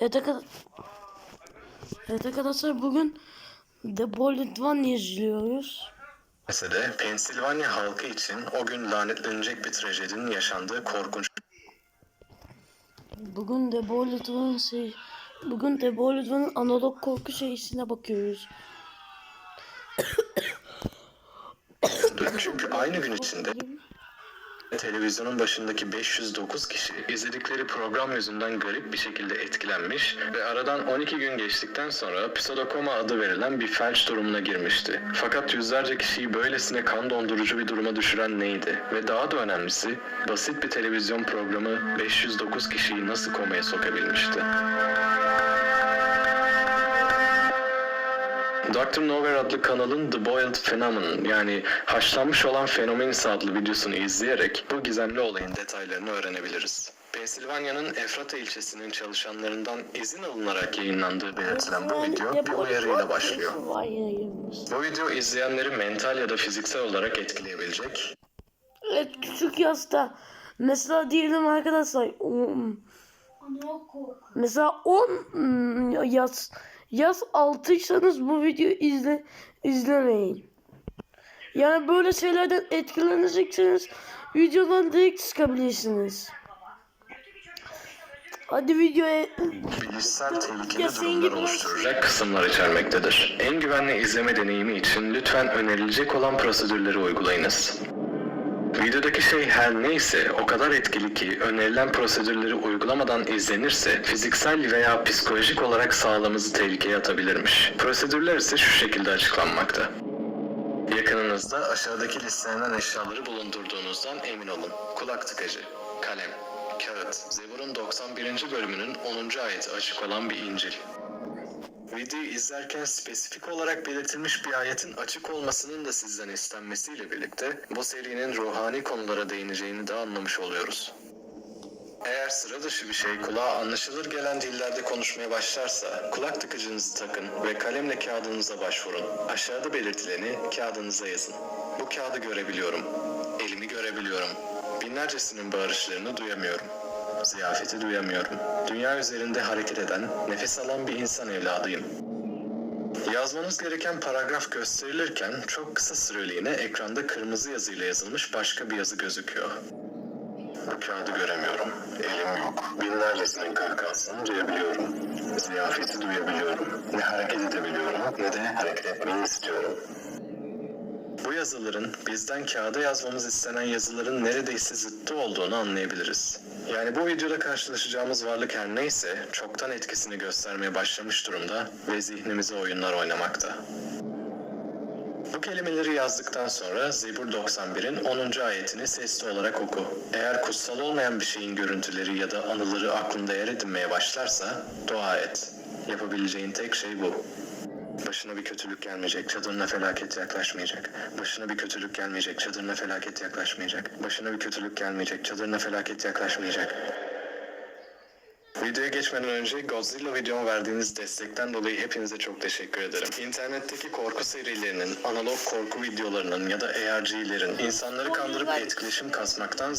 Evet arkadaşlar. Evet arkadaşlar bugün The Bullet One izliyoruz. de Pensilvanya halkı için o gün lanetlenecek bir trajedinin yaşandığı korkunç Bugün The Bullet One şey... Bugün The Bullet One'ın analog korku şeysine bakıyoruz. Çünkü aynı gün içinde televizyonun başındaki 509 kişi izledikleri program yüzünden garip bir şekilde etkilenmiş ve aradan 12 gün geçtikten sonra pseudokoma adı verilen bir felç durumuna girmişti. Fakat yüzlerce kişiyi böylesine kan dondurucu bir duruma düşüren neydi? Ve daha da önemlisi basit bir televizyon programı 509 kişiyi nasıl komaya sokabilmişti? Dr. Nowhere adlı kanalın The Boiled Phenomenon yani haşlanmış olan fenomen adlı videosunu izleyerek bu gizemli olayın detaylarını öğrenebiliriz. Pensilvanya'nın Efrata ilçesinin çalışanlarından izin alınarak yayınlandığı belirtilen bu video bir uyarıyla başlıyor. Bu video izleyenleri mental ya da fiziksel olarak etkileyebilecek Evet küçük yaşta. Mesela diyelim arkadaşlar. Mesela 10 yaş yaş altıysanız bu videoyu izle izlemeyin. Yani böyle şeylerden etkilenecekseniz videodan direkt çıkabilirsiniz. Hadi videoya bilişsel tehlikeli durumlar oluşturacak kısımlar içermektedir. En güvenli izleme deneyimi için lütfen önerilecek olan prosedürleri uygulayınız. Videodaki şey her neyse o kadar etkili ki önerilen prosedürleri uygulamadan izlenirse fiziksel veya psikolojik olarak sağlığımızı tehlikeye atabilirmiş. Prosedürler ise şu şekilde açıklanmakta. Yakınınızda aşağıdaki listelenen eşyaları bulundurduğunuzdan emin olun. Kulak tıkacı, kalem, kağıt, Zebur'un 91. bölümünün 10. ayeti açık olan bir İncil. Videoyu izlerken spesifik olarak belirtilmiş bir ayetin açık olmasının da sizden istenmesiyle birlikte bu serinin ruhani konulara değineceğini de anlamış oluyoruz. Eğer sıra dışı bir şey kulağa anlaşılır gelen dillerde konuşmaya başlarsa kulak tıkacınızı takın ve kalemle kağıdınıza başvurun. Aşağıda belirtileni kağıdınıza yazın. Bu kağıdı görebiliyorum. Elimi görebiliyorum. Binlercesinin bağırışlarını duyamıyorum. Ziyafeti duyamıyorum. Dünya üzerinde hareket eden, nefes alan bir insan evladıyım. Yazmanız gereken paragraf gösterilirken çok kısa süreliğine ekranda kırmızı yazıyla yazılmış başka bir yazı gözüküyor. Bu kağıdı göremiyorum. Elim yok. Binlercesinin kahkahasını duyabiliyorum. Ziyafeti duyabiliyorum. Ne hareket edebiliyorum ne de hareket etmeyi istiyorum. Yazıların bizden kağıda yazmamız istenen yazıların neredeyse zıttı olduğunu anlayabiliriz. Yani bu videoda karşılaşacağımız varlık her neyse çoktan etkisini göstermeye başlamış durumda ve zihnimize oyunlar oynamakta. Bu kelimeleri yazdıktan sonra Zebur 91'in 10. ayetini sesli olarak oku. Eğer kutsal olmayan bir şeyin görüntüleri ya da anıları aklında yer edinmeye başlarsa dua et. Yapabileceğin tek şey bu. Başına bir kötülük gelmeyecek, çadırına felaket yaklaşmayacak. Başına bir kötülük gelmeyecek, çadırına felaket yaklaşmayacak. Başına bir kötülük gelmeyecek, çadırına felaket yaklaşmayacak. Videoya geçmeden önce Godzilla videoma verdiğiniz destekten dolayı hepinize çok teşekkür ederim. İnternetteki korku serilerinin, analog korku videolarının ya da ARG'lerin insanları kandırıp etkileşim kasmaktan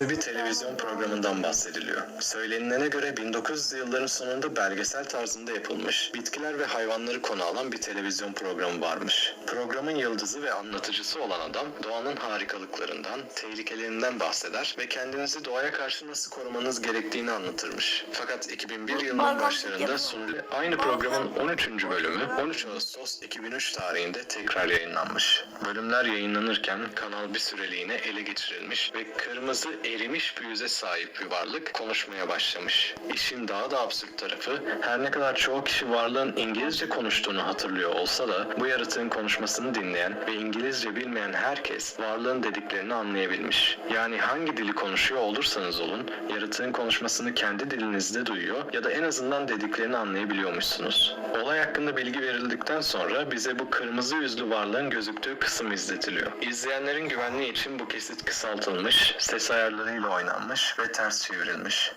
bir televizyon programından bahsediliyor. Söylenilene göre 1900'lü yılların sonunda belgesel tarzında yapılmış, bitkiler ve hayvanları konu alan bir televizyon programı varmış. Programın yıldızı ve anlatıcısı olan adam doğanın harikalıklarından, tehlikelerinden bahseder ve kendinizi doğaya karşı nasıl korumanız gerektiğini anlatırmış. Fakat 2001 yılının başlarında sunulu aynı programın 13. bölümü 13 Ağustos 2003 tarihinde tekrar yayınlanmış. Bölümler yayınlanırken kanal bir süreliğine ele geçirilmiş ve kırmızı erimiş bir yüze sahip bir varlık konuşmaya başlamış. İşin daha da absürt tarafı her ne kadar çoğu kişi varlığın İngilizce konuştuğunu hatırlıyor olsa da bu yaratığın konuşmasını dinleyen ve İngilizce bilmeyen herkes varlığın dediklerini anlayabilmiş. Yani hangi dili konuşuyor olursanız olun yaratığın konuşmasını kendi dilinizde duyuyor ya da en azından dediklerini anlayabiliyormuşsunuz. Olay hakkında bilgi verildikten sonra bize bu kırmızı yüzlü varlığın gözüktüğü kısım izletiliyor. İzleyenlerin güvenliği için bu kesit kısaltılmış, ses ayarlarıyla oynanmış ve ters çevrilmiş.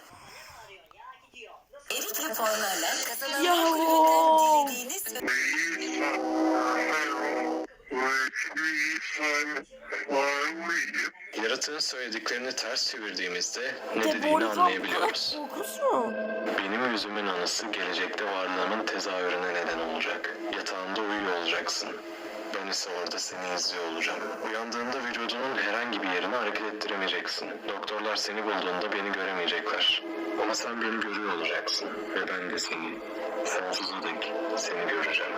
Erik o. dilediğiniz Yaratığın söylediklerini ters çevirdiğimizde ne De dediğini anlayabiliyoruz. Benim yüzümün anısı gelecekte varlığımın tezahürüne neden olacak. Yatağında uyuyor olacaksın. Ben ise orada seni izliyor olacağım. Uyandığında vücudunun herhangi bir yerini hareket ettiremeyeceksin. Doktorlar seni bulduğunda beni göremeyecekler. Ama sen beni görüyor olacaksın. Ve ben de seni. Sonsuza dek seni göreceğim.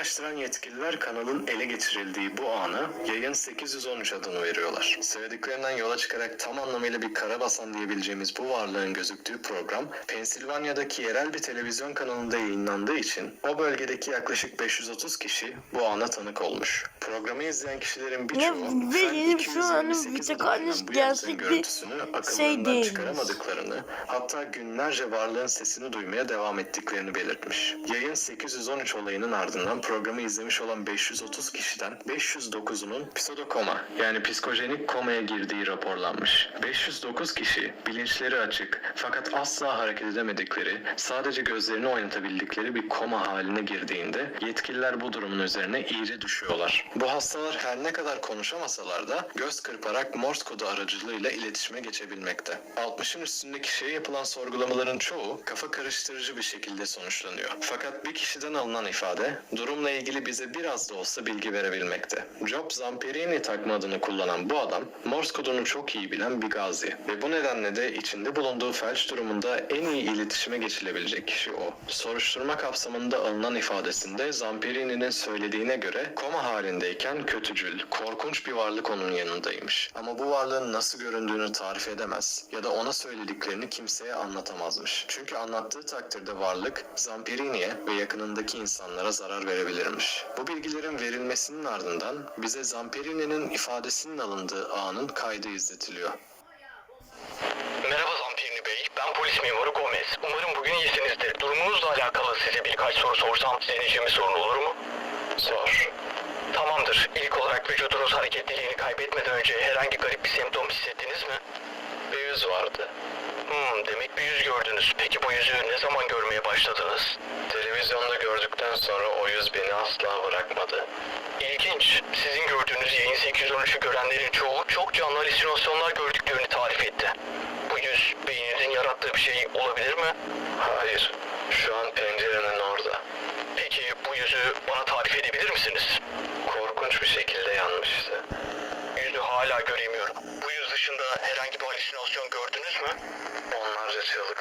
Araştıran yetkililer kanalın ele geçirildiği bu ana yayın 813 adını veriyorlar. Söylediklerinden yola çıkarak tam anlamıyla bir karabasan diyebileceğimiz bu varlığın gözüktüğü program, Pensilvanya'daki yerel bir televizyon kanalında yayınlandığı için o bölgedeki yaklaşık 530 kişi bu ana tanık olmuş. Programı izleyen kişilerin birçoğu benim şu an 228 bir tek gerçek bir şey çıkaramadıklarını, hatta günlerce varlığın sesini duymaya devam ettiklerini belirtmiş. Yayın 813 olayının ardından programı izlemiş olan 530 kişiden 509'unun pseudokoma yani psikojenik komaya girdiği raporlanmış. 509 kişi bilinçleri açık fakat asla hareket edemedikleri, sadece gözlerini oynatabildikleri bir koma haline girdiğinde yetkililer bu durumun üzerine iyice düşüyorlar. Bu hastalar her ne kadar konuşamasalar da göz kırparak Morse kodu aracılığıyla iletişime geçebilmekte. 60'ın üstünde kişiye yapılan sorgulamaların çoğu kafa karıştırıcı bir şekilde sonuçlanıyor. Fakat bir kişiden alınan ifade durumla ilgili bize biraz da olsa bilgi verebilmekte. Job Zamperini takma adını kullanan bu adam Morse kodunu çok iyi bilen bir gazi ve bu nedenle de içinde bulunduğu felç durumunda en iyi iletişime geçilebilecek kişi o. Soruşturma kapsamında alınan ifadesinde Zamperini'nin söylediğine göre koma halindeyken kötücül, korkunç bir varlık onun yanındaymış. Ama bu varlığın nasıl göründüğünü tarif edemez ya da ona söylediklerini kimseye anlatamazmış. Çünkü anlattığı takdirde varlık Zamperini'ye ve yakınındaki insanlara zarar verebilirmiş. Bu bilgilerin verilmesinin ardından bize Zamperini'nin ifadesinin alındığı anın kaydı izletiliyor. Merhaba Zampirini Bey, ben polis memuru Gomez. Umarım bugün iyisinizdir. Durumunuzla alakalı size birkaç soru sorsam sizin için bir sorun olur mu? Sor. Tamamdır. İlk olarak vücudunuz hareketliliğini kaybetmeden önce herhangi garip bir semptom hissettiniz mi? Bir yüz vardı. Hmm, demek bir yüz gördünüz. Peki bu yüzü ne zaman görmeye başladınız? Televizyonda gördükten sonra o yüz beni asla bırakmadı. İlginç. Sizin gördüğünüz yayın 813'ü görenlerin çoğu çok canlı halüsinasyonlar gördüklerini tarif etti. Bu yüz beyninizin yarattığı bir şey olabilir mi? Hayır, şu an pencerenin orada. Peki bu yüzü bana tarif edebilir misiniz? Korkunç bir şekilde yanmıştı. Yüzü hala göremiyorum. Bu yüz dışında herhangi bir halüsinasyon gördünüz mü? Onlarca çığlık.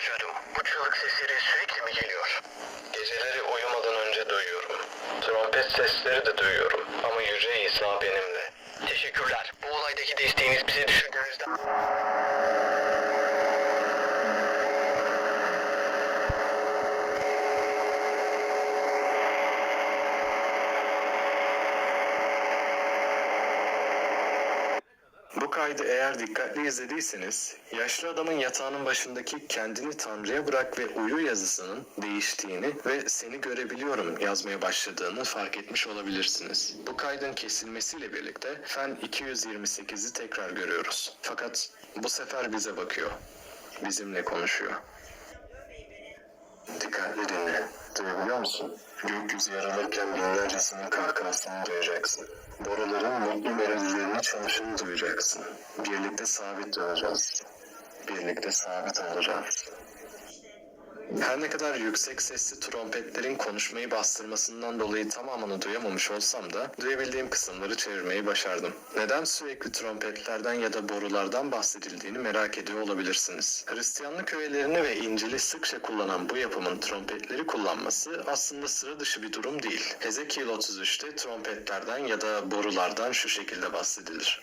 Üzüldüm. Bu çığlık sesleri sürekli mi geliyor? Geceleri uyumadan önce duyuyorum. Trompet sesleri de duyuyorum. Ama Yüce İsa benimle. Teşekkürler. Bu olaydaki desteğiniz bizi düşündüğünüzden... Bu kaydı eğer dikkatli izlediyseniz, yaşlı adamın yatağının başındaki kendini Tanrı'ya bırak ve uyu yazısının değiştiğini ve seni görebiliyorum yazmaya başladığını fark etmiş olabilirsiniz. Bu kaydın kesilmesiyle birlikte Fen 228'i tekrar görüyoruz. Fakat bu sefer bize bakıyor. Bizimle konuşuyor. Dikkatli dinle. Duyabiliyor musun? Gökyüzü yarılırken binlercesinin kahkahasını duyacaksın. Boruların mutlu melodilerini çalışını duyacaksın. Birlikte sabit duracağız. Birlikte sabit olacağız. Her ne kadar yüksek sesli trompetlerin konuşmayı bastırmasından dolayı tamamını duyamamış olsam da duyabildiğim kısımları çevirmeyi başardım. Neden sürekli trompetlerden ya da borulardan bahsedildiğini merak ediyor olabilirsiniz. Hristiyanlık öğelerini ve İncil'i sıkça kullanan bu yapımın trompetleri kullanması aslında sıra dışı bir durum değil. Hezekiel 33'te trompetlerden ya da borulardan şu şekilde bahsedilir.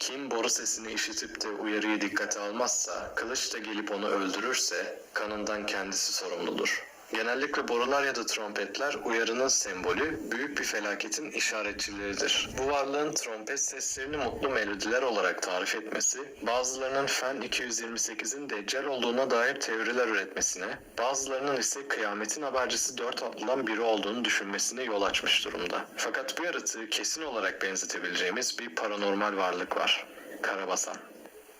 Kim boru sesini işitip de uyarıyı dikkate almazsa, kılıç da gelip onu öldürürse kanından kendisi sorumludur. Genellikle borular ya da trompetler uyarının sembolü, büyük bir felaketin işaretçileridir. Bu varlığın trompet seslerini mutlu melodiler olarak tarif etmesi, bazılarının Fen 228'in Deccal olduğuna dair teoriler üretmesine, bazılarının ise kıyametin habercisi dört atlıdan biri olduğunu düşünmesine yol açmış durumda. Fakat bu yaratığı kesin olarak benzetebileceğimiz bir paranormal varlık var. Karabasan.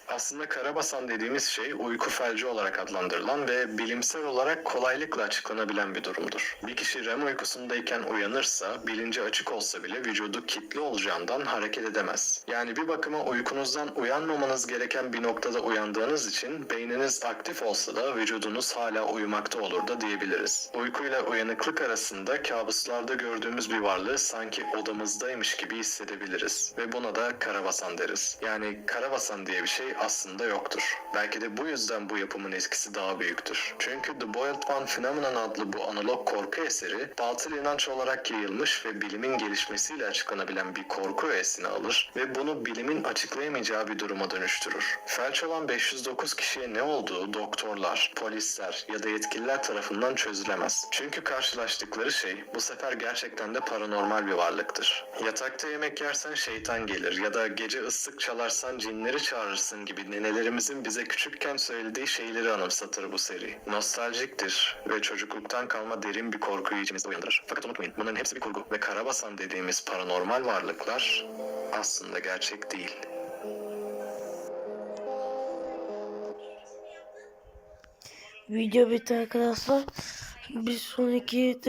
Aslında karabasan dediğimiz şey uyku felci olarak adlandırılan ve bilimsel olarak kolaylıkla açıklanabilen bir durumdur. Bir kişi REM uykusundayken uyanırsa, bilinci açık olsa bile vücudu kilitli olacağından hareket edemez. Yani bir bakıma uykunuzdan uyanmamanız gereken bir noktada uyandığınız için beyniniz aktif olsa da vücudunuz hala uyumakta olur da diyebiliriz. Uykuyla uyanıklık arasında kabuslarda gördüğümüz bir varlığı sanki odamızdaymış gibi hissedebiliriz ve buna da karabasan deriz. Yani karabasan diye bir şey aslında yoktur. Belki de bu yüzden bu yapımın etkisi daha büyüktür. Çünkü The Boiled One Phenomenon adlı bu analog korku eseri batıl inanç olarak yayılmış ve bilimin gelişmesiyle açıklanabilen bir korku öğesini alır ve bunu bilimin açıklayamayacağı bir duruma dönüştürür. Felç olan 509 kişiye ne olduğu doktorlar, polisler ya da yetkililer tarafından çözülemez. Çünkü karşılaştıkları şey bu sefer gerçekten de paranormal bir varlıktır. Yatakta yemek yersen şeytan gelir ya da gece ıslık çalarsan cinleri çağırırsın gibi nenelerimizin bize küçükken söylediği şeyleri anımsatır bu seri. Nostaljiktir ve çocukluktan kalma derin bir korkuyu içimizde uyandırır. Fakat unutmayın bunların hepsi bir kurgu ve karabasan dediğimiz paranormal varlıklar aslında gerçek değil. Video bitti arkadaşlar. Bir sonraki de